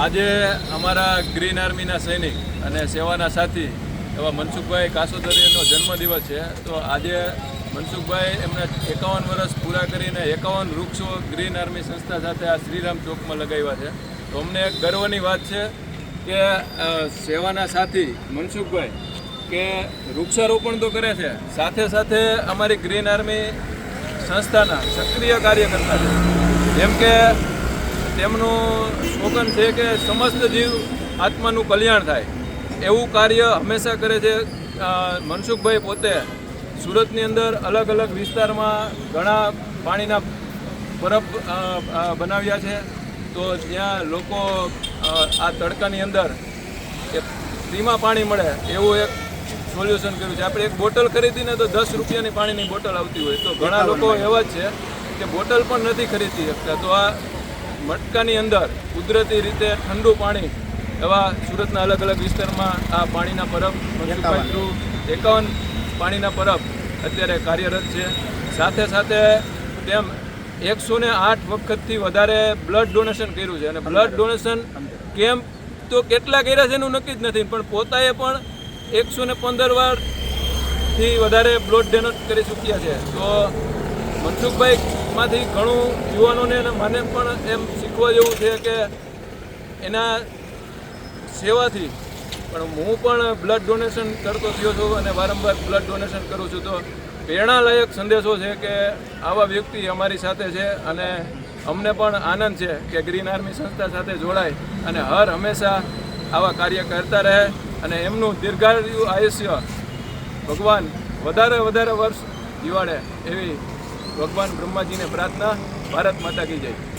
આજે અમારા ગ્રીન આર્મીના સૈનિક અને સેવાના સાથી એવા મનસુખભાઈ કાસોદરીનો જન્મદિવસ છે. તો આજે મનસુખભાઈ એમને એકાવન વર્ષ પૂરા કરીને એકાવન વૃક્ષો ગ્રીન આર્મી સંસ્થા સાથે આ શ્રીરામ ચોકમાં લગાવ્યા છે. તો અમને એક ગર્વની વાત છે કે સેવાના સાથી મનસુખભાઈ કે વૃક્ષારોપણ તો કરે છે, સાથે સાથે અમારી ગ્રીન આર્મી સંસ્થાના સક્રિય કાર્યકર્તા છે. જેમ કે તેમનું સ્લોગન છે કે સમસ્ત જીવ આત્માનું કલ્યાણ થાય. એવું કાર્ય હંમેશા કરે છે મનસુખભાઈ પોતે. સુરતની અંદર અલગ અલગ વિસ્તારમાં ઘણા પાણીના પરબ અ, બનાવ્યા છે. તો જ્યાં લોકો આ તડકાની અંદર કે ફ્રીમાં પાણી મળે એવું એક સોલ્યુશન કર્યું છે. આપણે એક બોટલ ખરીદીને તો દસ રૂપિયાની પાણીની બોટલ આવતી હોય. તો ઘણા લોકો એવા જ છે કે બોટલ પણ નથી ખરીદી શકતા. તો આ મટકાની અંદર કુદરતી રીતે ઠંડુ પાણી એવા સુરતના અલગ અલગ વિસ્તારમાં આ પાણીના પરબ થ્રુ એકાવન. પાણીના પરબ અત્યારે કાર્યરત છે. સાથે સાથે તેમ એકસો ને આઠ વખતથી વધારે બ્લડ ડોનેશન કર્યું છે. અને બ્લડ ડોનેશન કેમ્પ તો કેટલા કર્યા છે એનું નક્કી જ નથી પણ પોતાએ પણ એકસો ને પંદર વારથી વધારે બ્લડ ડોનેટ કરી ચૂક્યા છે. તો મનસુખભાઈમાંથી ઘણું યુવાનોને અને મને પણ એમ શીખવા જેવું છે કે એના સેવાથી પણ હું પણ બ્લડ ડોનેશન કરતો થયો છું અને વારંવાર બ્લડ ડોનેશન કરું છું. તો પ્રેરણાલાયક સંદેશો છે કે આવા વ્યક્તિ અમારી સાથે છે અને અમને પણ આનંદ છે કે ગ્રીન આર્મી સંસ્થા સાથે જોડાય અને હર હંમેશા આવા કાર્ય કરતા રહે અને એમનું દીર્ઘાયુ આયુષ્ય ભગવાન વધારે વધારે વર્ષ જીવાડે એવી ભગવાન બ્રહ્માજીને પ્રાર્થના ભારત માતા કી જય.